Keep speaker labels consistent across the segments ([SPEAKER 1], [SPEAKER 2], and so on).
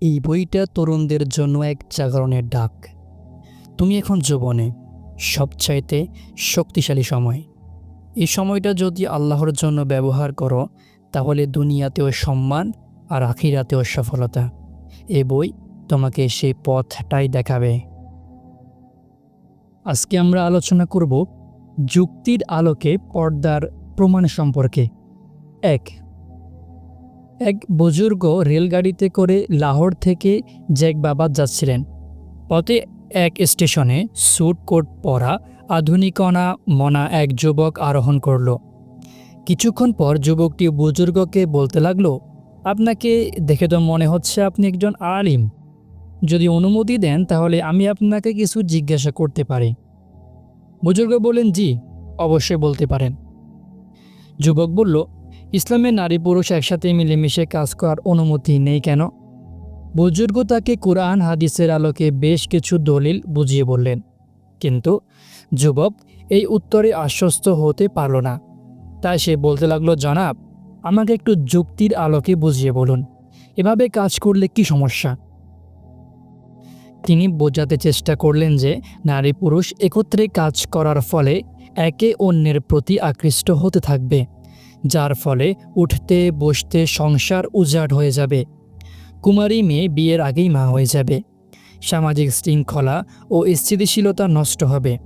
[SPEAKER 1] এই বইটা তরুণদের জন্য এক জাগরণের ডাক। তুমি এখন যৌবনে সবচাইতে শক্তিশালী সময়। এই সময়টা যদি আল্লাহর জন্য ব্যবহার করো, তাহলে দুনিয়াতেও সম্মান আর আখিরাতেও সফলতা। এ বই তোমাকে সেই পথটাই দেখাবে। আজকে আমরা আলোচনা করব যুক্তির আলোকে পর্দার প্রমাণ সম্পর্কে। এক এক বুজুর্গ রেলগাড়িতে করে লাহোর থেকে জ্যাকবাবাদ যাচ্ছিলেন। পথে এক স্টেশনে স্যুট কোট পরা আধুনিকনা মনা এক যুবক আরোহণ করল। কিছুক্ষণ পর যুবকটি বুজুর্গকে বলতে লাগল, আপনাকে দেখে তো মনে হচ্ছে আপনি একজন আলিম। যদি অনুমতি দেন তাহলে আমি আপনাকে কিছু জিজ্ঞাসা করতে পারি। বুজুর্গ বললেন, জি, অবশ্যই বলতে পারেন। যুবক বলল ইসলামে নারী পুরুষ একসাথে মিলেমিশে কাজ করার অনুমতি নেই কেন? বুজুর্গ তাকে কোরআন, হাদিসের আলোকে বেশ কিছু দলিল বুঝিয়ে বললেন। কিন্তু যুবক এই উত্তরে আশ্বস্ত হতে পারল না। তাই সে বলতে লাগল, জনাব, আমাকে একটু যুক্তির আলোকে বুঝিয়ে বলুন। এভাবে কাজ করলে কি সমস্যা? তিনি বোঝাতে চেষ্টা করলেন যে নারী পুরুষ একত্রে কাজ করার ফলে একে অন্যের প্রতি আকৃষ্ট হতে থাকবে। যার ফলে উঠতে, বসতে সংসার উজাড় হয়ে যাবে। কুমারী মেয়ে বিয়ের আগেই মা হয়ে যাবে। সামাজিক শৃঙ্খলা ও স্থিতিশীলতা নষ্ট হবে।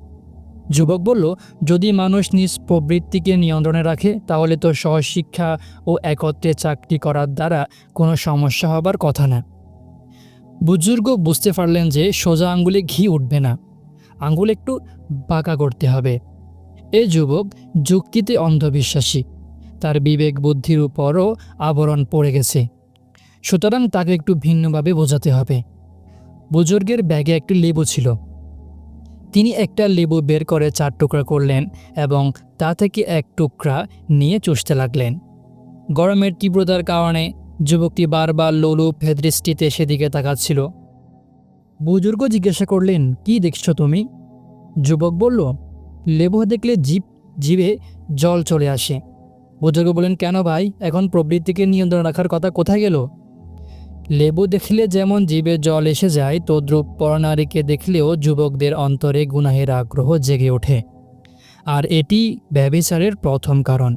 [SPEAKER 1] যুবক বলল, যদি মানুষ নিজ প্রবৃত্তিকে নিয়ন্ত্রণে রাখে, তাহলে তো সহশিক্ষা ও একত্রে চাকরি করার দ্বারা কোনো সমস্যা হবার কথা না। বুজুর্গ বুঝতে পারলেন যে সোজা আঙ্গুলে ঘি উঠবে না। আঙ্গুল একটু বাঁকা করতে হবে। এ যুবক যুক্তিতে অন্ধবিশ্বাসী। তার বিবেক বুদ্ধির উপরও আবরণ পড়ে গেছে। সুতরাং তাকে একটু ভিন্নভাবে বোঝাতে হবে। বুজুর্গের ব্যাগে একটি লেবু ছিল। তিনি একটা লেবু বের করে চার টুকরা করলেন এবং তা থেকে এক টুকরা নিয়ে চষতে লাগলেন। গরমের তীব্রতার কারণে যুবকটি বারবার লোলুপ দৃষ্টিতে সেদিকে তাকাচ্ছিল। বুজুর্গ জিজ্ঞাসা করলেন, কি দেখছ তুমি? যুবক বলল, লেবু দেখলে জীব, জীবে জল চলে আসে। বুজুর্গ বললেন, কেন ভাই? এখন প্রবৃত্তিকে নিয়ন্ত্রণ রাখার কথা কোথায় গেল? লেবু দেখলে যেমন জীবে জল এসে যায়, তদ্রূপ পরনারীকে দেখলেও যুবকদের অন্তরে গুনাহের আগ্রহ জেগে ওঠে। আর এটি ব্যবিচারের প্রথম কারণ।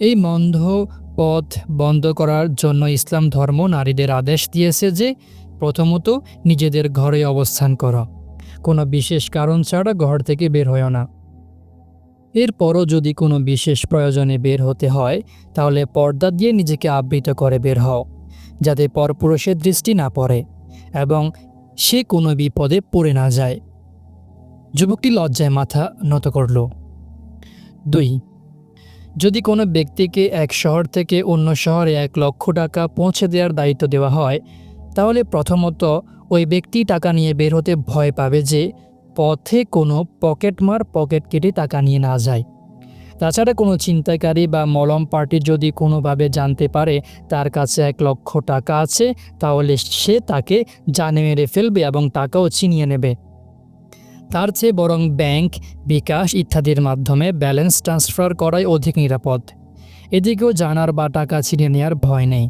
[SPEAKER 1] এই মন্ধ পথ বন্ধ করার জন্য ইসলাম ধর্ম নারীদের আদেশ দিয়েছে যে, প্রথমত নিজেদের ঘরে অবস্থান করো। কোনো বিশেষ কারণ ছাড়া ঘর থেকে বের হয় না। এরপরও যদি কোনো বিশেষ প্রয়োজনে বের হতে হয়, তাহলে পর্দা দিয়ে নিজেকে আবৃত করে বের হও, যাতে পরপুরুষের দৃষ্টি না পড়ে এবং সে কোনো বিপদে পড়ে না যায়। যুবকটি লজ্জায় মাথা নত করল। দুই, যদি কোনো ব্যক্তিকে এক শহর থেকে অন্য শহরে এক লক্ষ টাকা পৌঁছে দেওয়ার দায়িত্ব দেওয়া হয়, তাহলে প্রথমত ওই ব্যক্তি টাকা নিয়ে বের হতে ভয় পাবে যে পথে কোনো পকেটমার পকেট কেটে টাকা নিয়ে না যায়। তাছাড়া কোনো চিন্তাকারী বা মলম পার্টি যদি কোনোভাবে জানতে পারে তার কাছে এক লক্ষ টাকা আছে, তাহলে সে তাকে জানে মেরে ফেলবে এবং টাকাও ছিনিয়ে নেবে। তার চেয়ে বরং ব্যাংক, বিকাশ ইত্যাদির মাধ্যমে ব্যালেন্স ট্রান্সফার করাই অধিক নিরাপদ। এদিকেও জানার বা টাকা ছিনিয়ে নেওয়ার ভয় নেই।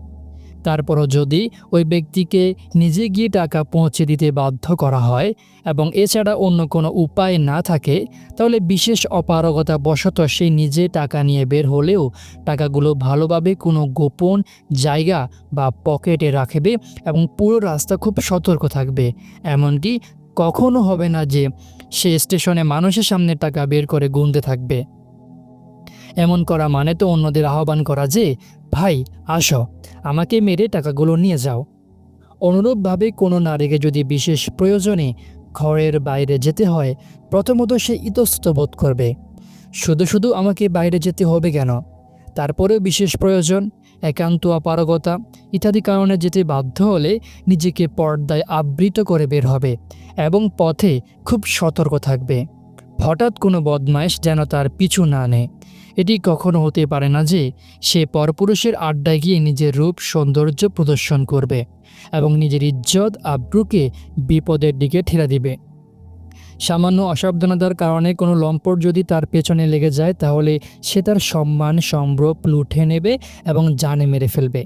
[SPEAKER 1] তারপরও যদি ওই ব্যক্তিকে নিজে গিয়ে টাকা পৌঁছে দিতে বাধ্য করা হয় এবং এছাড়া অন্য কোনো উপায় না থাকে, তাহলে বিশেষ অপারগতা বশত সে নিজে টাকা নিয়ে বের হলেও টাকাগুলো ভালোভাবে কোনো গোপন জায়গা বা পকেটে রাখবে এবং পুরো রাস্তা খুব সতর্ক থাকবে। এমনকি কখনো হবে না যে সে স্টেশনে মানুষের সামনে টাকা বের করে গুনতে থাকবে। এমন করা মানে তো অন্যদের আহ্বান করা যে ভাই, আসো, আমাকে মেরে টাকাগুলো নিয়ে যাও। অনুরূপভাবে কোনো নারীকে যদি বিশেষ প্রয়োজনে ঘরের বাইরে যেতে হয়, প্রথমত সে ইতস্ত বোধ করবে। শুধু শুধু আমাকে বাইরে যেতে হবে কেন? তারপরেও বিশেষ প্রয়োজন, একান্ত অপারগতা, ইত্যাদি কারণে যেতে বাধ্য হলে নিজেকে পর্দায় আবৃত করে বের হবে এবং পথে খুব সতর্ক থাকবে। হঠাৎ কোনো বদমাইশ যেন তার পিছু না নেয়। এটি কখনো হতে পারে না যে সে পরপুরুষের আড্ডায় গিয়ে নিজের রূপ সৌন্দর্য প্রদর্শন করবে এবং নিজের ইজ্জত আব্রুকে বিপদের দিকে ঠেলে দিবে। সামান্য অসাবধানতার কারণে কোনো লম্পট যদি তার পেছনে লেগে যায়, তাহলে সে তার সম্মান, সম্ভ্রম লুঠে নেবে এবং জানে মেরে ফেলবে।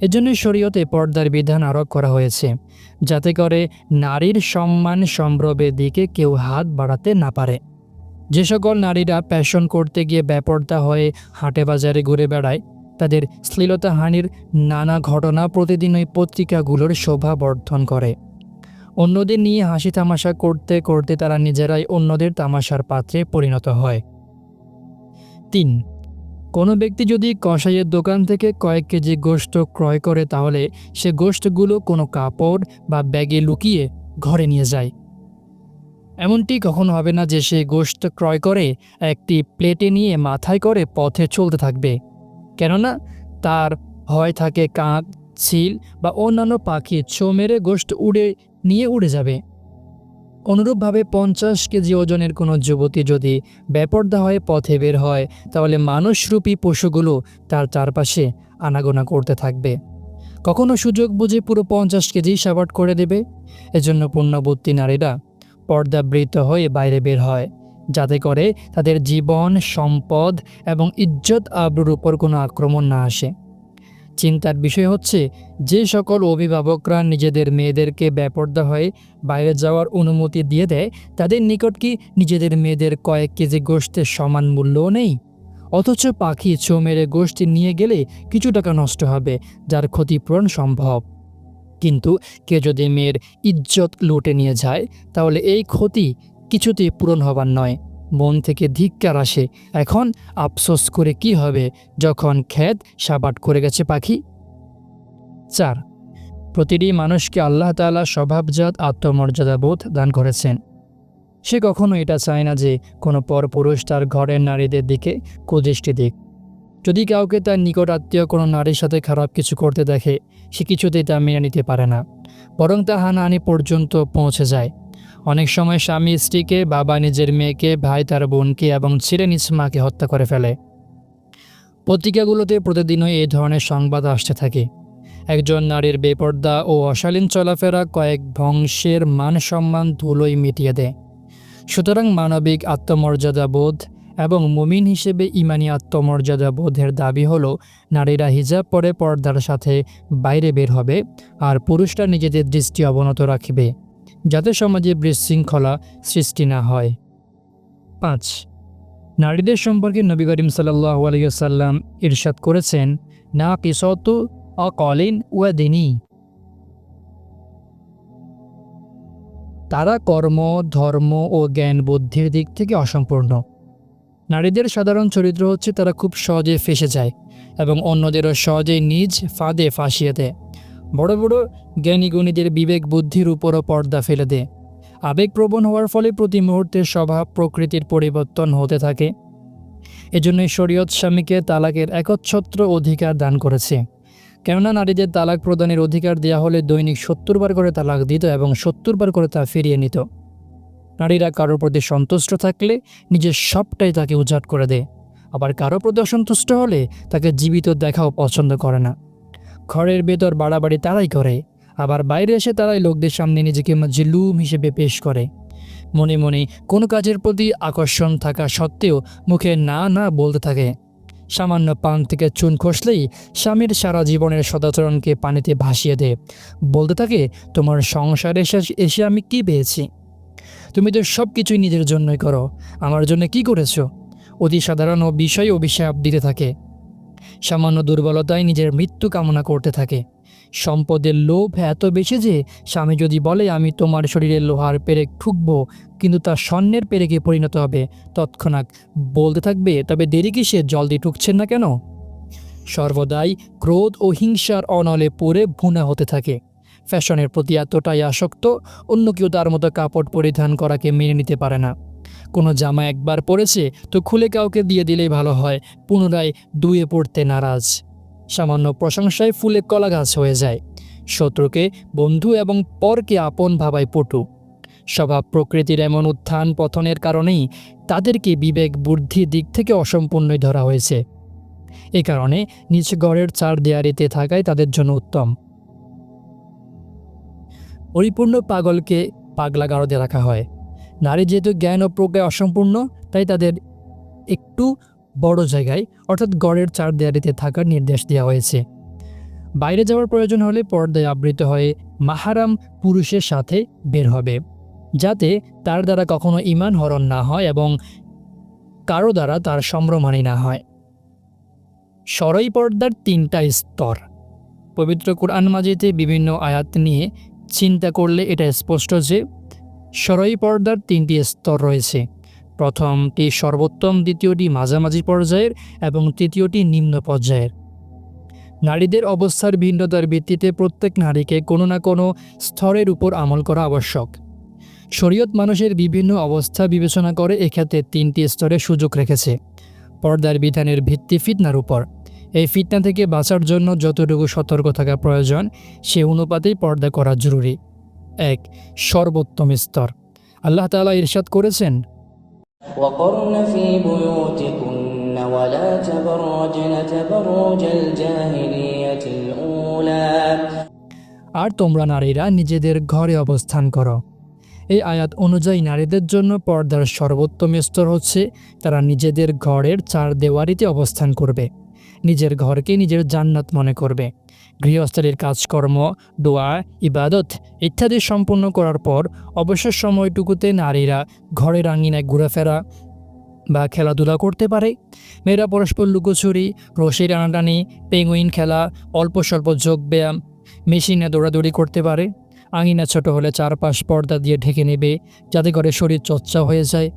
[SPEAKER 1] এজন্য শরীয়তে পর্দার বিধান আরোপ করা হয়েছে, যাতে করে নারীর সম্মান, সম্ভ্রমের দিকে কেউ হাত বাড়াতে না পারে। যে সকল নারীরা প্যাশন করতে গিয়ে বেপর্দা হয়ে হাটে বাজারে ঘুরে বেড়ায়, তাদের শ্লীলতাহানির নানা ঘটনা প্রতিদিন ওই পত্রিকাগুলোর শোভা বর্ধন করে। অন্যদের নিয়ে হাসি তামাশা করতে করতে তারা নিজেরাই অন্যদের তামাশার পাত্রে পরিণত হয়। তিন, কোনো ব্যক্তি যদি কষাইয়ের দোকান থেকে কয়েক কেজি গোশত ক্রয় করে, তাহলে সে গোশতগুলো কোনো কাপড় বা ব্যাগে লুকিয়ে ঘরে নিয়ে যায়। এমনটি কখনো হবে না যে সে গোশত ক্রয় করে একটি প্লেটে নিয়ে মাথায় করে পথে চলতে থাকবে। কেননা তার হয় থাকে কাক ছিল বা অন্যান্য পাখি ছো মেরে গোশত উড়ে নিয়ে উড়ে যাবে। অনুরূপভাবে পঞ্চাশ কেজি ওজনের কোনো যুবতী যদি বেপর্দা হয়ে পথে বের হয়, তাহলে মানুষরূপী পশুগুলো তার চারপাশে আনাগোনা করতে থাকবে। কখনো সুযোগ বুঝে পুরো পঞ্চাশ কেজি সাবাট করে দেবে। এজন্য পুণ্যবর্তী নারীরা পর্দাবৃত হয়ে বাইরে বের হয়, যাতে করে তাদের জীবন, সম্পদ এবং ইজ্জত আবরুর উপর কোনো আক্রমণ না আসে। চিন্তার বিষয় হচ্ছে, যে সকল অভিভাবকরা নিজেদের মেয়েদেরকে বেপর্দা হয়ে বাইরে যাওয়ার অনুমতি দিয়ে দেয়, তাদের নিকট কি নিজেদের মেয়েদের কয়েক কেজি গোষ্ঠের সমান মূল্যও নেই? অথচ পাখি ছো মেরে গোষ্ঠী নিয়ে গেলে কিছু টাকা নষ্ট হবে, যার ক্ষতিপূরণ সম্ভব। কিন্তু কে যদি মেয়ের ইজ্জত লুটে নিয়ে যায়, তাহলে এই ক্ষতি কিছুতেই পূরণ হবার নয়। মন থেকে ধিক্কার আসে, এখন আফসোস করে কি হবে যখন ক্ষেত সাবাট করে গেছে পাখি? চার, প্রতিটি মানুষকে আল্লাহ তাআলা স্বভাবজাত আত্মমর্যাদা বোধ দান করেছেন। সে কখনো এটা চায় না যে কোনো পরপুরুষ তার ঘরের নারীদের দিকে কুদৃষ্টি দিক। যদি কাউকে তার নিকট আত্মীয় কোনো নারীর সাথে খারাপ কিছু করতে দেখে, সে কিছুতেই তা মেনে নিতে পারে না, বরং তা হানাহানি পর্যন্ত পৌঁছে যায়। অনেক সময় স্বামী স্ত্রীকে, বাবা নিজের মেয়েকে, ভাই তার বোনকে এবং ছেলে নিজ মাকে হত্যা করে ফেলে। পত্রিকাগুলোতে প্রতিদিনই এই ধরনের সংবাদ আসতে থাকে। একজন নারীর বেপর্দা ও অশালীন চলাফেরা কয়েক বংশের মান সম্মান ধুলোই মিটিয়ে দেয়। সুতরাং মানবিক আত্মমর্যাদা বোধ এবং মুমিন হিসেবে ইমানি আত্মমর্যাদা বোধের দাবি হলো, নারীরা হিজাব পরে পর্দার সাথে বাইরে বের হবে আর পুরুষরা নিজেদের দৃষ্টি অবনত রাখবে, যাতে সমাজে বিশৃঙ্খলা সৃষ্টি না হয়। পাঁচ, নারীদের সম্পর্কে নবী করিম সাল্লাহ আলিয়াল্লাম ইরশাদ করেছেন, না কিসত অকলিন ওয়াদিনী। তারা কর্ম, ধর্ম ও জ্ঞান বুদ্ধির দিক থেকে অসম্পূর্ণ। নারীদের সাধারণ চরিত্র হচ্ছে তারা খুব সহজে ফেসে যায় এবং অন্যদেরও সহজেই নিজ ফাঁদে ফাঁসিয়ে দেয়। বড় বড় জ্ঞানী গুণীদের বিবেক বুদ্ধির উপরও পর্দা ফেলে দেয়। আবেগপ্রবণ হওয়ার ফলে প্রতি মুহূর্তে স্বভাব প্রকৃতির পরিবর্তন হতে থাকে। এজন্যই শরীয়ত স্বামীকে তালাকের একচ্ছত্র অধিকার দান করেছে। কেননা নারীদের তালাক প্রদানের অধিকার দেওয়া হলে দৈনিক সত্তর বার করে তালাক দিত এবং সত্তর বার করে তা ফিরিয়ে নিত। নারীরা কারোর প্রতি সন্তুষ্ট থাকলে নিজের সবটাই তাকে উজাট করে দেয়। আবার কারও প্রতি অসন্তুষ্ট হলে তাকে জীবিত দেখাও পছন্দ করে না। ঘরের ভেতর বাড়াবাড়ি তারাই করে, আবার বাইরে এসে তারাই লোকদের সামনে নিজেকে মাজলুম হিসেবে পেশ করে। মনে মনে কোনো কাজের প্রতি আকর্ষণ থাকা সত্ত্বেও মুখে না না বলতে থাকে। সামান্য পান থেকে চুন খসলেই স্বামীর সারা জীবনের সদাচরণকে পানিতে ভাসিয়ে দেয়। বলতে থাকে, তোমার সংসারে এসে এসে আমি কি পেয়েছি? তুমি তো সব কিছুই নিজের জন্যই করো। আমার জন্য কি করেছ? অতি সাধারণ ও বিষয় অভিশাপ দিতে থাকে। সামান্য দুর্বলতায় নিজের মৃত্যু কামনা করতে থাকে। সম্পদের লোভ এত বেশি যে, স্বামী যদি বলে, আমি তোমার শরীরে লোহার পেরেক ঠুকব, কিন্তু তা স্বর্ণের পেরেকে পরিণত হবে, তৎক্ষণাৎ বলতে থাকবে, তবে দেরি কি কিসে? জলদি ঠুকছেন না কেন? সর্বদাই ক্রোধ ও হিংসার অনলে পড়ে ভুনা হতে থাকে। ফ্যাশনের প্রতি এতটাই আসক্ত, অন্য কেউ তার মতো কাপড় পরিধান করাকে মেনে নিতে পারে না। কোনো জামা একবার পরেছে, তো খুলে কাউকে দিয়ে দিলেই ভালো হয়, পুনরায় দুয়ে পড়তে নারাজ। সামান্য প্রশংসায় ফুলে কলা গাছ হয়ে যায়। শত্রুকে, বন্ধু এবং পরকে আপন ভাবায় পটু। স্বভাব প্রকৃতির এমন উত্থান পতনের কারণেই তাদেরকে বিবেক বুদ্ধির দিক থেকে অসম্পূর্ণই ধরা হয়েছে। এ কারণে নিজ গড়ের চার দেয়ারিতে থাকাই তাদের জন্য উত্তম। পরিপূর্ণ পাগলকে পাগলা গারদে রাখা হয়। নারী যেহেতু জ্ঞান ও প্রজ্ঞায় অসম্পূর্ণ, তাই তাদের একটু বড় জায়গায়, অর্থাৎ গড়ের চার দেয়ারিতে থাকার নির্দেশ দেওয়া হয়েছে। বাইরে যাওয়ার প্রয়োজন হলে পর্দায় আবৃত হয়ে মাহারাম পুরুষের সাথে বের হবে, যাতে তার দ্বারা কখনো ইমান হরণ না হয় এবং কারও দ্বারা তার সম্ভ্রমানি না হয়। সরই পর্দার তিনটা স্তর। পবিত্র কোরআন মাজিতে বিভিন্ন আয়াত নিয়ে চিন্তা করলে এটা স্পষ্ট যে সরই পর্দার তিনটি স্তর রয়েছে। প্রথমটি সর্বোত্তম, দ্বিতীয়টি মাঝামাঝি পর্যায়ের এবং তৃতীয়টি নিম্ন পর্যায়ের। নারীদের অবস্থার ভিন্নতার ভিত্তিতে প্রত্যেক নারীকে কোনো না কোনো স্তরের উপর আমল করা আবশ্যক। শরীয়ত মানুষের বিভিন্ন অবস্থা বিবেচনা করে এক্ষেত্রে তিনটি স্তরে সুযোগ রেখেছে। পর্দার বিধানের ভিত্তি ফিতনার উপর। এই ফিটনা থেকে বাঁচার জন্য যতটুকু সতর্ক থাকা প্রয়োজন সে অনুপাতেই পর্দা করা জরুরি। এক সর্বোত্তম স্তর। আল্লাহ তালা ইরশাদ করেছেন আর তোমরা নারীরা নিজেদের ঘরে অবস্থান করো। এই আয়াত অনুযায়ী নারীদের জন্য পর্দার সর্বোত্তম স্তর হচ্ছে তারা নিজেদের ঘরের চার দেওয়ারিতে অবস্থান করবে। নিজের ঘরকে নিজের জান্নাত মনে করবে। গৃহস্থলীর কাজকর্ম, দোয়া, ইবাদত ইত্যাদি সম্পন্ন করার পর অবসর সময়টুকুতে নারীরা ঘরের আঙিনায় ঘোরাফেরা বা খেলাধুলা করতে পারে। মেয়েরা পরস্পর লুকোচুরি, রশি টানাটানি, পেঙ্গুইন খেলা, অল্প স্বল্প যোগ ব্যায়াম, মেশিনে দৌড়াদৌড়ি করতে পারে। আঙিনা ছোট হলে চারপাশ পর্দা দিয়ে ঢেকে নেবে, যাতে করে শরীর চর্চা হয়ে যায়।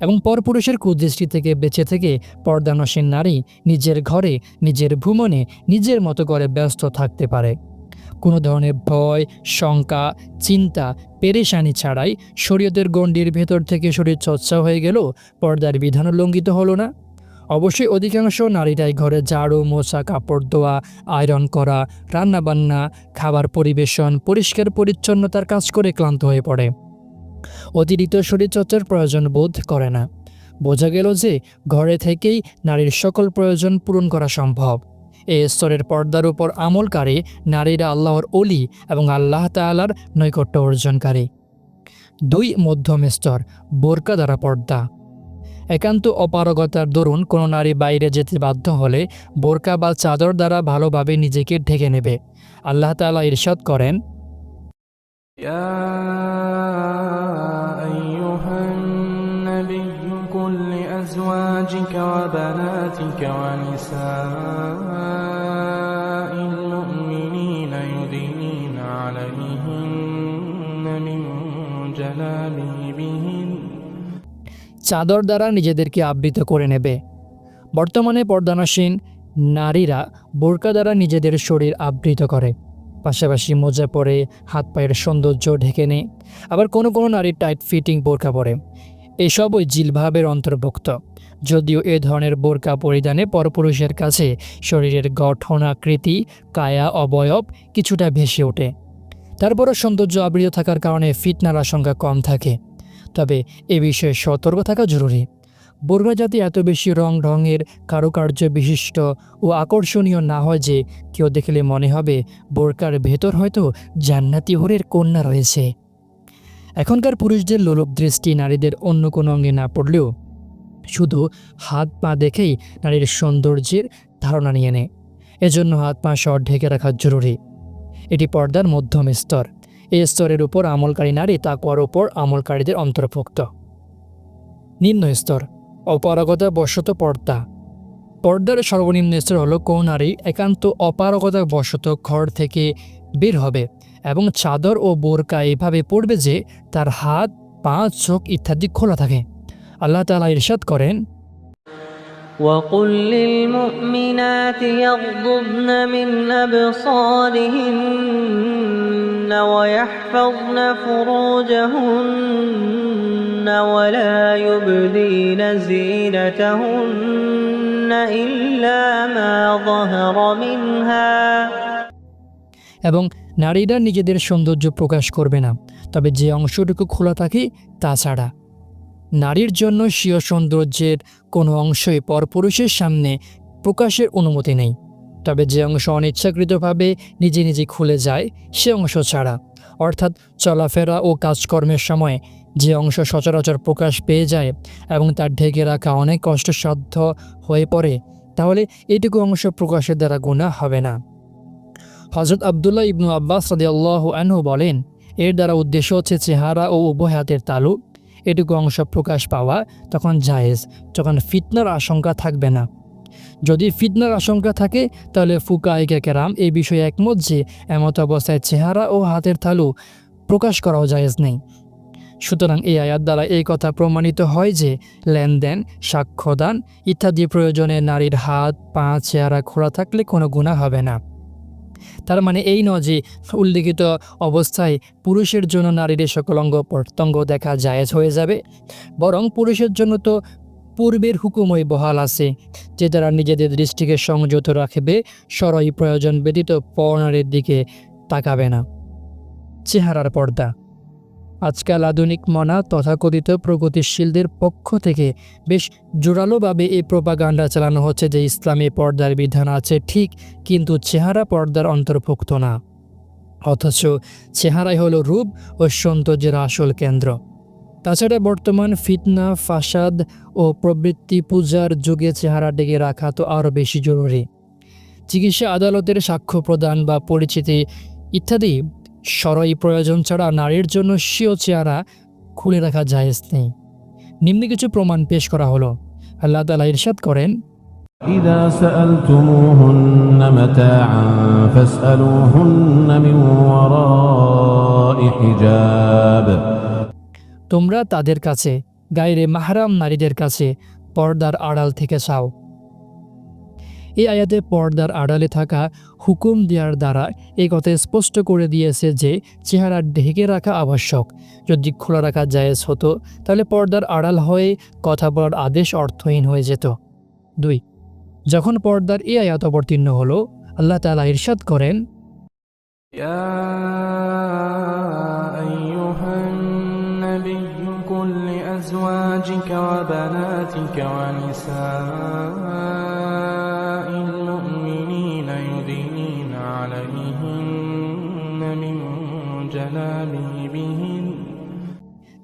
[SPEAKER 1] এবং পরপুরুষের কুদৃষ্টি থেকে বেঁচে থেকে পর্দানসীন নারী নিজের ঘরে, নিজের ভ্রমণে, নিজের মতো করে ব্যস্ত থাকতে পারে। কোনো ধরনের ভয়, শঙ্কা, চিন্তা, পেরেশানি ছাড়াই শরীয়তের গণ্ডির ভেতর থেকে শরীর চর্চা হয়ে গেল, পর্দার বিধান লঙ্ঘিত হলো না। অবশ্যই অধিকাংশ নারীরাই ঘরে ঝাড়ু, মোছা, কাপড় ধোয়া, আয়রন করা, রান্নাবান্না, খাবার পরিবেশন, পরিষ্কার পরিচ্ছন্নতার কাজ করে ক্লান্ত হয়ে পড়ে। অতিরিক্ত শরীরচর্চার প্রয়োজন বোধ করে না। বোঝা গেল যে ঘরে থেকেই নারীর সকল প্রয়োজন পূরণ করা সম্ভব। এই স্তরের পর্দার উপর আমলকারী নারীরা আল্লাহর অলি এবং আল্লাহ তাআলার নৈকট্য অর্জনকারী। দুই মধ্যম স্তর, বোরকা দ্বারা পর্দা। একান্ত অপারগতার দরুন কোনো নারী বাইরে যেতে বাধ্য হলে বোরকা বা চাদর দ্বারা ভালোভাবে নিজেকে ঢেকে নেবে। আল্লাহ তাআলা ইরশাদ করেন
[SPEAKER 2] يا أيها النبي قل لأزواجك وبناتك ونساء المؤمنين يدنين عليهن من جلابيبهن
[SPEAKER 1] চাদর দ্বারা নিজেদেরকে আবৃত করে নেবে বর্তমানে পর্দানসীন নারীরা বোরকা দ্বারা নিজেদের শরীর আবৃত করে পাশাপাশি মোজা পরে হাত পায়ের সৌন্দর্য ঢেকে নেয়। আবার কোনো কোনো নারী টাইট ফিটিং বোরকা পরে। এসবই জিলভাবের অন্তর্ভুক্ত। যদিও এ ধরনের বোরকা পরিধানে পরপুরুষের কাছে শরীরের গঠন আকৃতি কায়া, অবয়ব কিছুটা ভেসে ওঠে। তারপরও সৌন্দর্য আবৃত থাকার কারণে ফিটনার আশঙ্কা কম থাকে। তবে এ বিষয়ে সতর্ক থাকা জরুরি। বোরকা জাতি এত বেশি রং ঢঙের, কারুকার্য বিশিষ্ট ও আকর্ষণীয় না হয় যে কেউ দেখলে মনে হবে বোরকার ভেতর হয়তো জান্নাতি হরের কন্যা রয়েছে। এখনকার পুরুষদের লোলভ দৃষ্টি নারীদের অন্য কোনো অঙ্গে না পড়লেও শুধু হাত পা দেখেই নারীর সৌন্দর্যের ধারণা নিয়ে নেয়। এজন্য হাত পা শট ঢেকে রাখা জরুরি। এটি পর্দার মধ্যম স্তর। এই স্তরের উপর আমলকারী নারী তাকওয়ার উপর আমলকারীদের অন্তর্ভুক্ত। নিম্ন স্তর। অপারগতা বশত পর্দা। পর্দার সর্বনিম্ন স্তর হলো কোন নারী একান্ত অপারগতা বশত ঘর থেকে বের হবে এবং চাদর ও বোরকা এভাবে পড়বে যে তার হাত, পা, চোখ ইত্যাদি খোলা থাকে। আল্লাহ তালা ইরশাদ করেন
[SPEAKER 3] وقل للمؤمنات يغضضن من أبصارهن ويحفظن فروجهن ولا يبدين زينتهن إلا ما ظهر منها
[SPEAKER 1] এবং নারীরা নিজেদের সৌন্দর্য প্রকাশ করবে না তবে যে অংশটুকু খোলা থাকে তা ছাড়া নারীর জন্য স্বীয় সৌন্দর্যের কোনো অংশই পরপুরুষের সামনে প্রকাশের অনুমতি নেই। তবে যে অংশ অনিচ্ছাকৃতভাবে নিজে নিজে খুলে যায়, সে অংশ ছাড়া। অর্থাৎ চলাফেরা ও কাজকর্মের সময় যে অংশ সচরাচর প্রকাশ পেয়ে যায় এবং তার ঢেকে রাখা অনেক কষ্টসাধ্য হয়ে পড়ে, তাহলে এটুকু অংশ প্রকাশের দ্বারা গুণা হবে না। হজরত আবদুল্লাহ ইবনু আব্বাস সদিয়াল্লাহ আনহু বলেন, এর দ্বারা উদ্দেশ্য হচ্ছে চেহারা ও উভয় হাতের তালু এটুকু অংশ প্রকাশ পাওয়া তখন জায়েজ যখন ফিতনার আশঙ্কা থাকবে না। যদি ফিতনার আশঙ্কা থাকে, তাহলে ফুকাইকে কেরাম এই বিষয়ে একমত যে এমত অবস্থায় চেহারা ও হাতের থালু প্রকাশ করাও জায়েজ নেই। সুতরাং এই আয়াত দ্বারা এই কথা প্রমাণিত হয় যে লেনদেন, সাক্ষ্যদান ইত্যাদি প্রয়োজনে নারীর হাত, পা, চেহারা খোলা থাকলে কোনো গুণা হবে না। তার মানে এই নয় যে উল্লেখিত অবস্থায় পুরুষের জন্য নারীর সকল অঙ্গ প্রত্যঙ্গ দেখা জায়েজ হয়ে যাবে। বরং পুরুষের জন্য তো পূর্বের হুকুমই বহাল আছে, যে তারা নিজেদের দৃষ্টিকে সংযত রাখবে সরই প্রয়োজন ব্যতীত পর্ণারের দিকে তাকাবে না। চেহারার পর্দা আজকাল আধুনিক মনা তথাকথিত প্রগতিশীলদের পক্ষ থেকে বেশ জোরালোভাবে এই প্রোপাগান্ডা চালানো হচ্ছে যে ইসলামী পর্দার বিধান আছে ঠিক, কিন্তু চেহারা পর্দার অন্তর্ভুক্ত না। অথচ চেহারাই হলো রূপ ও সৌন্দর্যের আসল কেন্দ্র। তাছাড়া বর্তমান ফিতনা, ফাসাদ ও প্রবৃত্তি পূজার যুগে চেহারা ডেকে রাখা তো আরও বেশি জরুরি। চিকিৎসা আদালতের সাক্ষ্য প্রদান বা পরিচিতি ইত্যাদি সরই প্রয়োজন ছাড়া নারীর জন্য স্বীয় চেহারা খুলে রাখা জায়েজ নেই নিম্নে কিছু প্রমাণ পেশ করা হলো আল্লাহ তালা ইরশাদ করেন
[SPEAKER 4] إذا سألتموهن متاعا فاسألوهن من وراء حجاب
[SPEAKER 1] তোমরা তাদের কাছে গায়রে মাহরাম নারীদের কাছে পর্দার আড়াল থেকে চাও এই আয়াতে পর্দার আড়ালে থাকা হুকুম দেওয়ার দ্বারা এই কথা স্পষ্ট করে দিয়েছে যে চেহারা ঢেকে রাখা আবশ্যক যদি খোলা রাখা জায়েজ হতো তাহলে পর্দার আড়াল হয়ে কথা বলার আদেশ অর্থহীন হয়ে যেত দুই যখন পর্দার এই আয়াত অবতীর্ণ হলো আল্লাহ তালা ইরশাদ করেন
[SPEAKER 2] يا أيها النبي قل لأزواجك وبناتك ونساء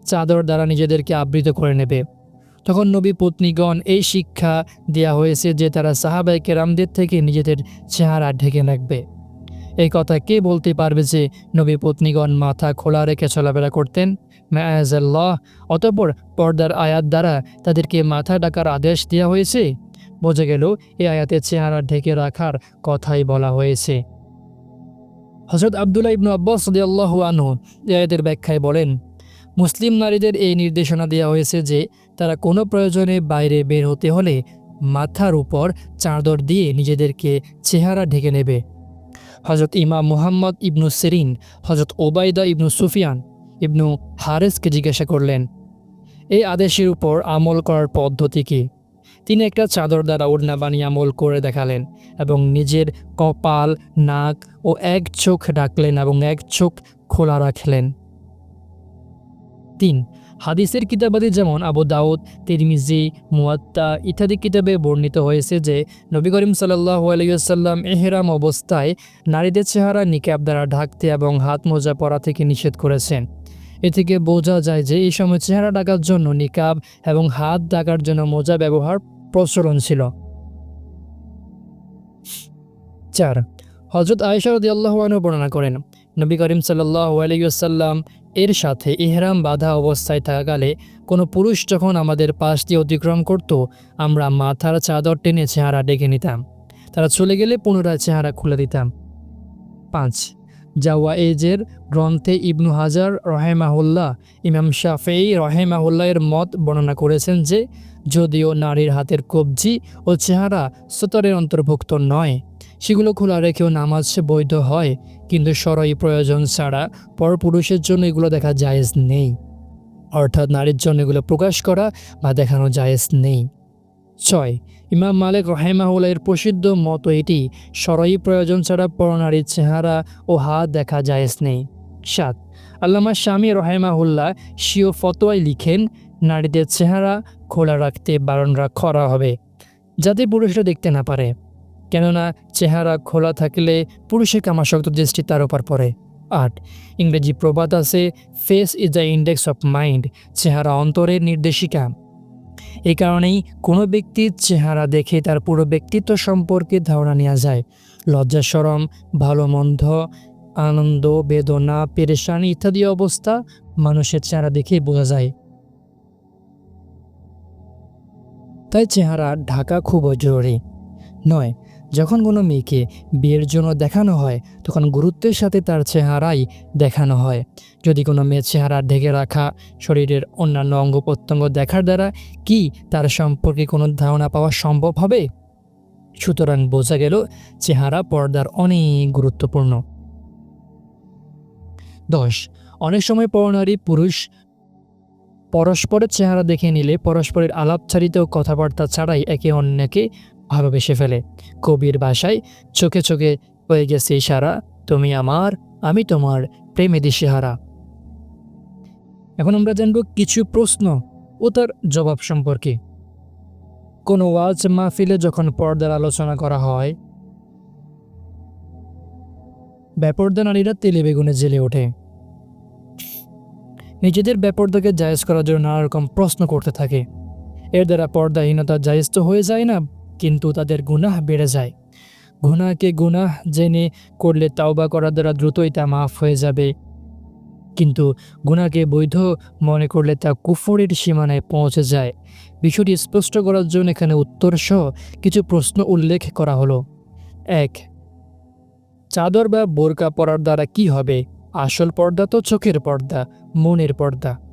[SPEAKER 1] চাদর দ্বারা নিজেদেরকে আবৃত করে নেবে। তখন নবী পত্নীগণ এই শিক্ষা দেয়া হয়েছে যে তারা সাহাবাই কেরামদের থেকে নিজেদের চেহারা ঢেকে রাখবে। এই কথা কে বলতে পারবে যে নবী পত্নীগণ মাথা খোলা রেখে চলাফেরা করতেন? ম্যাজাল্লাহ অতপর পর্দার আয়াত দ্বারা তাদেরকে মাথা ডাকার আদেশ দেওয়া হয়েছে? বোঝা গেল এই আয়াতে চেহারা ঢেকে রাখার কথাই বলা হয়েছে। হজরত আবদুল্লাহ ইবনু আব্বাস সদিয়াল্লাহু আনহু এই আয়াতের ব্যাখ্যায় বলেন মুসলিম নারীদের এই নির্দেশনা দেওয়া হয়েছে যে তারা কোনো প্রয়োজনে বাইরে বের হতে হলে মাথার উপর চাদর দিয়ে নিজেদেরকে চেহারা ঢেকে নেবে। হজরত ইমাম মুহাম্মদ ইবনু সেরিন হজরত ওবায়দা ইবনু সুফিয়ান, ইবনু হারেসকে জিজ্ঞাসা করলেন, এই আদেশের উপর আমল করার পদ্ধতি কী? তিনি একটা চাদর দ্বারা ওড়না বানিয়ে আমল করে দেখালেন এবং নিজের কপাল, নাক ও এক চোখ ডাকলেন এবং এক চোখ খোলা রাখলেন। তিন। হাদিসের কিতাবাদি যেমন আবু দাউদ, তিরমিজি, মুয়াত্তা ইত্যাদি কিতাবে বর্ণিত হয়েছে যে, নবী করিম সাল্লাহ আলাইসাল্লাম এহেরাম অবস্থায় নারীদের চেহারা নিকাব দ্বারা ঢাকতে এবং হাত মোজা পরা থেকে নিষেধ করেছেন। এ থেকে বোঝা যায় যে, এই সময় চেহারা ডাকার জন্য নিকাব এবং হাত ডাকার জন্য মোজা ব্যবহার প্রচলন ছিল। চার। হজরত আয়েশা রদিয়াল্লাহুয়ানু বর্ণনা করেন, নবী করিম সাল্লাহ আলাইসাল্লাম এর সাথে ইহরাম বাধা অবস্থায় থাকাকালে কোনো পুরুষ যখন আমাদের পাশ দিয়ে অতিক্রম করত, আমরা মাথার চাদর টেনে চেহারা ডেকে নিতাম। তারা চলে গেলে পুনরায় চেহারা খুলে দিতাম। পাঁচ জাওয়া এজের গ্রন্থে ইবনু হাজার রহেমাহুল্লাহ, ইমাম শাফেই রহেমাহুল্লাহ এর মত বর্ণনা করেছেন যে, যদিও নারীর হাতের কবজি ও চেহারা স্তরের অন্তর্ভুক্ত নয় সেগুলো খোলা রেখেও নামাজ বৈধ হয়, কিন্তু সরই প্রয়োজন ছাড়া পরপুরুষের জন্য এগুলো দেখা জায়েজ নেই। অর্থাৎ নারীর জন্য এগুলো প্রকাশ করা বা দেখানো জায়েজ নেই। ছয়, ইমাম মালিক রহেমাউলের প্রসিদ্ধ মত এটি, সরই প্রয়োজন ছাড়া পরনারীর চেহারা ও হাত দেখা জায়েজ নেই। সাত, আল্লামা স্বামী রহেমাহুল্লাহ শিও ফতোয়ায় লিখেন, নারীদের চেহারা খোলা রাখতে বারণ করা হবে, যাতে পুরুষরা দেখতে না পারে। কেননা চেহারা খোলা থাকলে পুরুষের কামাশক্ত দৃষ্টি তার উপর পড়ে। আট, ইংরেজি প্রবাদ আছে face is the index of mind চেহারা অন্তরের নির্দেশিকা। এই কারণেই কোনো ব্যক্তির চেহারা দেখে তার পুরো ব্যক্তিত্ব সম্পর্কে ধারণা নেওয়া যায়। লজ্জা, সরম, ভালো মন্দ, আনন্দ, বেদনা, পেরেশানি ইত্যাদি অবস্থা মানুষের চেহারা দেখেই বোঝা যায়। তাই চেহারা ঢাকা খুবই জরুরি। নয় যখন কোনো মেয়েকে বিয়ের জন্য দেখানো হয়, তখন গুরুত্বের সাথে তার চেহারাই দেখানো হয়। যদি কোনো মেয়ের চেহারা ঢেকে রাখা, শরীরের অন্যান্য অঙ্গ প্রত্যঙ্গ দেখার দ্বারা কি তার সম্পর্কে কোনো ধারণা পাওয়া সম্ভব হবে? সুতরাং বোঝা গেল, চেহারা পর্দার অনেক গুরুত্বপূর্ণ। দশ, অনেক সময় পরনারী পুরুষ পরস্পরের চেহারা দেখে নিলে পরস্পরের আলাপচারিত কথাবার্তা ছাড়াই একে অন্যকে ভালোবেসে ফেলে। কবির ভাষায় চোখে চোখে হয়ে গেছে ইশারা, তুমি আমার, আমি তোমার প্রেমে দিশেহারা এখন আমরা জানব কিছু প্রশ্ন ও তার জবাব সম্পর্কে। কোনো ওয়াজ মাহফিলে যখন পর্দার আলোচনা করা হয় ব্যাপর্দা নারীরা তেলে বেগুনে জেলে ওঠে। নিজেদের ব্যাপর্দাকে জায়েজ করার জন্য নানা রকম প্রশ্ন করতে থাকে। এর দ্বারা পর্দাহীনতা জায়েজ তো হয়ে যায় না কিন্তু তাদের গুনাহ বেড়ে যায়। গুনাহকে গুনাহ জেনে করলে তাওবা করার দ্বারা দ্রুতই তা মাফ হয়ে যাবে। কিন্তু গুনাহকে বৈধ মনে করলে তা কুফরের সীমানায় পৌঁছে যায়। বিষয়টি স্পষ্ট করার জন্য এখানে উত্তর সহ কিছু প্রশ্ন উল্লেখ করা হলো। এক, চাদর বা বোরকা পরার দ্বারা কি হবে? আসল পর্দা তো চোখের পর্দা, মনের পর্দা।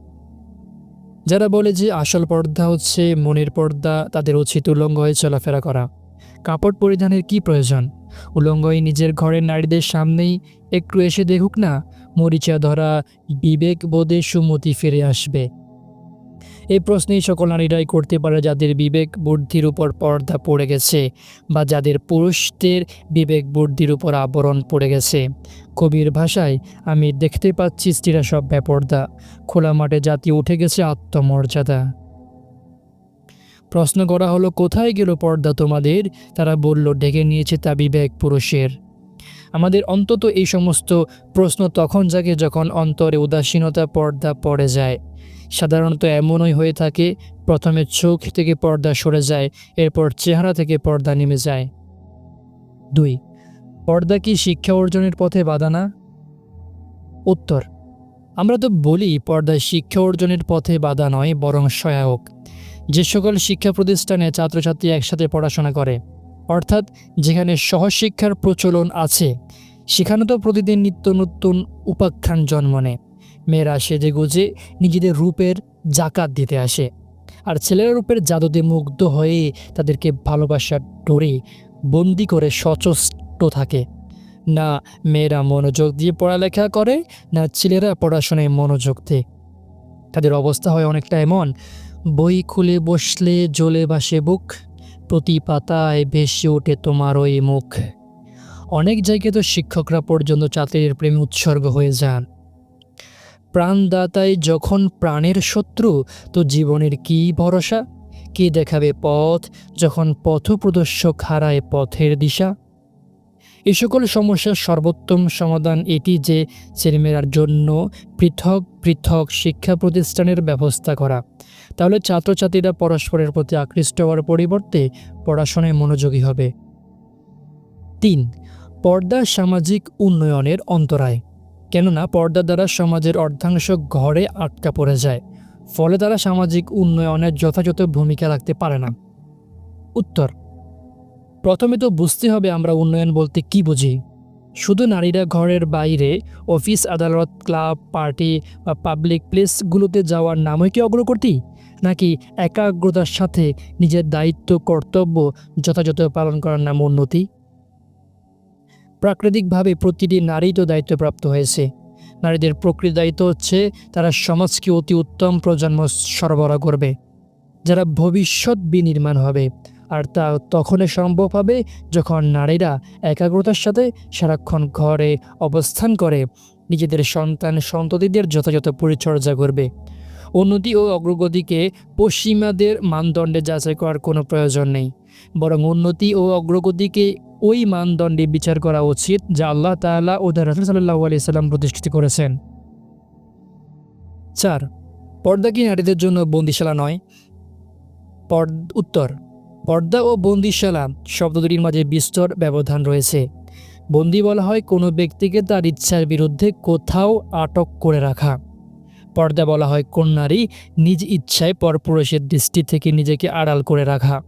[SPEAKER 1] যারা বলে যে আসল পর্দা হচ্ছে মনের পর্দা, তাদের উচিত উলঙ্গ হয়ে চলাফেরা করা। কাপড় পরিধানের কি প্রয়োজন? উলঙ্গ হয়ে নিজের ঘরের নারীদের সামনেই একটু এসে দেখুক না, মরিচা ধরা, বিবেক বোধে সুমতি ফিরে আসবে। এই প্রশ্নেই সকল নারীরাই করতে পারে যাদের বিবেক বুদ্ধির উপর পর্দা পড়ে গেছে, বা যাদের পুরুষদের বিবেক বুদ্ধির উপর আবরণ পড়ে গেছে। কবির ভাষায় আমি দেখতে পাচ্ছি স্ত্রীরা সব ব্যাপর্দা খোলা মাঠে জাতি উঠে গেছে আত্মমর্যাদা। প্রশ্ন করা হলো, কোথায় গেল পর্দা তোমাদের? তারা বলল ডেকে নিয়েছে তা বিবেক পুরুষের। আমাদের অন্তত এই সমস্ত প্রশ্ন তখন জাগে যখন অন্তরে উদাসীনতা পর্দা পড়ে যায়। সাধারণত এমনই হয়ে থাকে, প্রথমে চোখ থেকে পর্দা সরে যায়, এরপর চেহারা থেকে পর্দা নেমে যায়। দুই পর্দা কি শিক্ষা অর্জনের পথে বাধা না? উত্তর, আমরা তো বলি পর্দা শিক্ষা অর্জনের পথে বাধা নয়, বরং সহায়ক। যে সকল শিক্ষা প্রতিষ্ঠানে ছাত্রছাত্রী একসাথে পড়াশোনা করে, অর্থাৎ যেখানে সহশিক্ষার প্রচলন আছে, সেখানে তো প্রতিদিন নিত্য নতুন উপাখ্যান জন্ম নেয়। মেয়েরা সেজে গুজে নিজেদের রূপের জাকাত দিতে আসে, আর ছেলেরা রূপের জাদুতে মুগ্ধ হয়ে তাদেরকে ভালোবাসার ডোরে বন্দি করে সচষ্ট থাকে। না, মেয়েরা মনোযোগ দিয়ে পড়ালেখা করে, না ছেলেরা পড়াশোনায় মনোযোগ দেয়। তাদের অবস্থা হয় অনেকটা এমন। বই খুলে বসলে জ্বলে বাসে বুক, প্রতি পাতায় ভেসে ওঠে তোমার ওই মুখ। অনেক জায়গায় তো শিক্ষকরা পর্যন্ত ছাত্রীর প্রেমে উৎসর্গ হয়ে যান। প্রাণদাতাই যখন প্রাণের শত্রু, তো জীবনের কি ভরসা? কে দেখাবে পথ যখন পথপ্রদর্শক হারায় পথের দিশা? এ সকল সমস্যার সর্বোত্তম সমাধান এটি যে ছেলেমেয়েরার জন্য পৃথক পৃথক শিক্ষা প্রতিষ্ঠানের ব্যবস্থা করা। তাহলে ছাত্রছাত্রীরা পরস্পরের প্রতি আকৃষ্ট হওয়ার পরিবর্তে পড়াশোনায় মনোযোগী হবে। তিন, পর্দা সামাজিক উন্নয়নের অন্তরায়। কেননা পর্দা দ্বারা সমাজের অর্ধাংশ ঘরে আটকা পড়ে যায়, ফলে তারা সামাজিক উন্নয়নের যথাযথ ভূমিকা রাখতে পারে না। উত্তর প্রথমে তো বুঝতে হবে আমরা উন্নয়ন বলতে কি বুঝি। শুধু নারীরা ঘরের বাইরে, অফিস, আদালত, ক্লাব, পার্টি বা পাবলিক প্লেসগুলোতে যাওয়ার নামই কি অগ্রগতি? নাকি একাগ্রতার সাথে নিজের দায়িত্ব, কর্তব্য যথাযথ পালন করার নাম উন্নতি? প্রাকৃতিকভাবে প্রতিটি নারী তো দায়িত্বপ্রাপ্ত হয়েছে। নারীদের প্রকৃত দায়িত্ব হচ্ছে তারা সমাজকে অতি উত্তম প্রজন্ম সরবরাহ করবে। যারা ভবিষ্যৎ বিনির্মাণ হবে আর তা তখনই সম্ভব হবে যখন নারীরা একাগ্রতার সাথে সারাক্ষণ ঘরে অবস্থান করে। নিজেদের সন্তান সন্ততিদের যথাযথ পরিচর্যা করবে। উন্নতি ও অগ্রগতিকে পশ্চিমাদের মানদণ্ডে যাচাই করার কোনো প্রয়োজন নেই। বরং উন্নতি ও অগ্রগতিকে ওই মানদণ্ডে বিচার করা উচিত যা আল্লাহ তাআলা ও রাসূল আলি সাল্লাম প্রতিষ্ঠিত করেছেন। চার, পর্দা কি নারীদের জন্য বন্দিশালা নয়? পর উত্তর পর্দা ও বন্দিশালা শব্দ দুটির মাঝে বিস্তর ব্যবধান রয়েছে। বন্দি বলা হয় কোনো ব্যক্তিকে তার ইচ্ছার বিরুদ্ধে কোথাও আটক করে রাখা। পর্দা বলা হয় কোন নারী নিজ ইচ্ছায় পরপুরুষের দৃষ্টি থেকে নিজেকে আড়াল করে রাখা।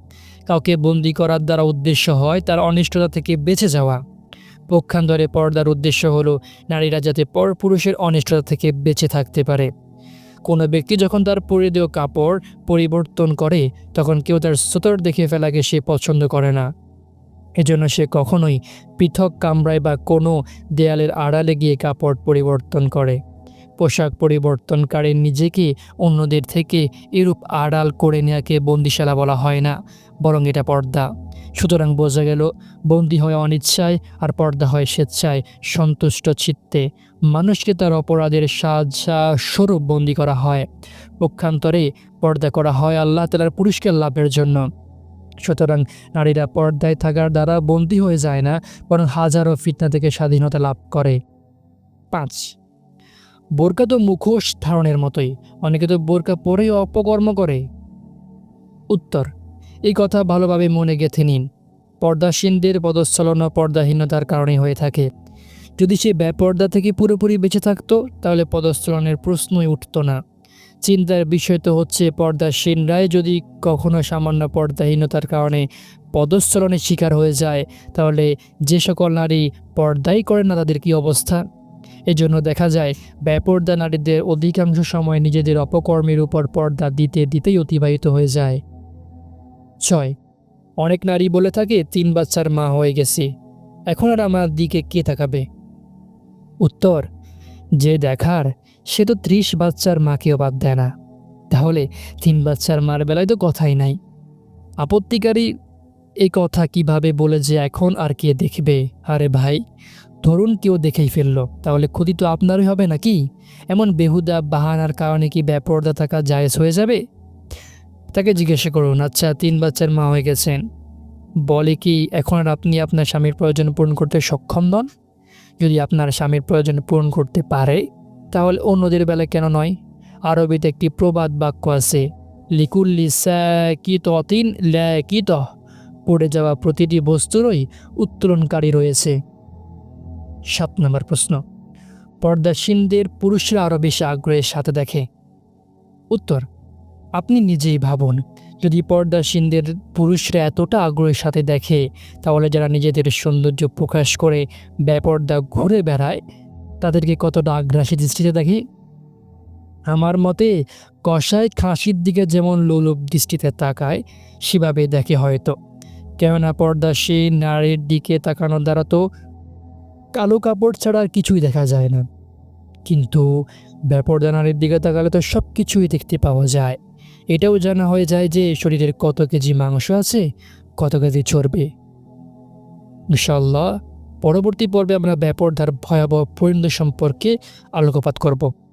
[SPEAKER 1] কাউকে বন্দি করার দ্বারা উদ্দেশ্য হয় তার অনিষ্টতা থেকে বেঁচে যাওয়া। পক্ষান্তরে পর্দার উদ্দেশ্য হলো নারীরা যাতে পরপুরুষের অনিষ্টতা থেকে বেঁচে থাকতে পারে। কোনো ব্যক্তি যখন তার পরিধেয় কাপড় পরিবর্তন করে, তখন কেউ তার সুতর দেখে ফেলাকে সে পছন্দ করে না। এজন্য সে কখনোই পৃথক কামরায় বা কোনো দেয়ালের আড়ালে গিয়ে কাপড় পরিবর্তন করে। পোশাক পরিবর্তনকারী নিজেকে অন্যদের থেকে এরূপ আড়াল করে নেওয়াকে বন্দিশালা বলা হয় না, বরং এটা পর্দা। সুতরাং বোঝা গেল, বন্দি হয় অনিচ্ছায় আর পর্দা হয় স্বেচ্ছায় সন্তুষ্ট চিত্তে। মানুষকে তার অপরাধের সাজা স্বরূপ বন্দি করা হয়। পক্ষান্তরে পর্দা করা হয় আল্লাহ তালার পুরস্কার লাভের জন্য। সুতরাং নারীরা পর্দায় থাকার দ্বারা বন্দী হয়ে যায় না, বরং হাজারো ফিতনা থেকে স্বাধীনতা লাভ করে। পাঁচ, বোরকা তো মুখোশ ধারণের মতোই, অনেকে তো বোরকা পরেই অপকর্ম করে। উত্তর, এই কথা ভালোভাবে মনে গেঁথে নিন। পর্দাসীনদের পদস্থলনা পর্দাহীনতার কারণে হয়ে থাকে। যদি সে ব্যাপর্দা থেকে পুরোপুরি বেঁচে থাকতো, তাহলে পদস্থলনের প্রশ্নই উঠতো না। চিন্তার বিষয় তো হচ্ছে পর্দা পর্দাসীনরাই যদি কখনো সামান্য পর্দাহীনতার কারণে পদস্থলনের শিকার হয়ে যায়, তাহলে যে সকল নারী পর্দাই করে না, তাদের কি অবস্থা? এজন্য দেখা যায় ব্যাপর্দা নারীদের অধিকাংশ সময় নিজেদের অপকর্মের উপর পর্দা দিতে দিতেই অতিবাহিত হয়ে যায়। ছয়, অনেক নারী বলে থাকে, তিন বাচ্চার মা হয়ে গেছি। এখন আর আমার দিকে কে তাকাবে? উত্তর, যে দেখার, সে তো ত্রিশ বাচ্চার মাকেও বাদ দেয় না। তাহলে তিন বাচ্চার মার বেলায় তো কথাই নাই। আপত্তিকারী এই কথা কীভাবে বলে যে এখন আর কে দেখবে? আরে ভাই, ধরুন কেউ দেখেই ফেলল, তাহলে ক্ষতি তো আপনারই হবে নাকি? এমন বেহুদা বাহানার কারণে কি ব্যাপরদা থাকা জায়েজ হয়ে যাবে? তাকে জিজ্ঞাসা করুন আচ্ছা তিন বাচ্চার মা হয়ে গেছেন। বলে কি এখন আর আপনি আপনার স্বামীর প্রয়োজন পূরণ করতে সক্ষম নন? যদি আপনার স্বামীর প্রয়োজন পূরণ করতে পারে, তাহলে অন্যদের বেলায় কেন নয়? আরবিতে একটি প্রবাদ বাক্য আছে, লিকুল্লি স্যাকিত অতিন ল্যাকিত পড়ে যাওয়া প্রতিটি বস্তুরই উত্তোলনকারী রয়েছে। সাত নম্বর প্রশ্ন। পর্দাসীনদের পুরুষরা আরও বেশি আগ্রহের সাথে দেখে। উত্তর, আপনি নিজেই ভাবুন যদি পর্দাসীনদের পুরুষরা এতটা আগ্রহের সাথে দেখে, তাহলে যারা নিজেদের সৌন্দর্য প্রকাশ করে বেপর্দা ঘুরে বেড়ায়, তাদেরকে কতটা আগ্রাসী দৃষ্টিতে দেখে? আমার মতে কষায় খাসির দিকে যেমন লোলুপ দৃষ্টিতে তাকায়, সেভাবে দেখে হয়তো। কেননা পর্দাসীন নারীর দিকে তাকানোর দ্বারা তো কালো কাপড় ছাড়া আর কিছুই দেখা যায় না। কিন্তু বেপর্দা নারীর দিকে তাকালে তো সব কিছুই দেখতে পাওয়া যায়। এটাও জানা হয়ে যায় যে শরীরের কত কেজি মাংস আছে, কত কেজি চর্বি। ইনশাল্লাহ পরবর্তী পর্বে আমরা ব্যাপারধার ভয়াবহ পরিণতি সম্পর্কে আলোকপাত করব।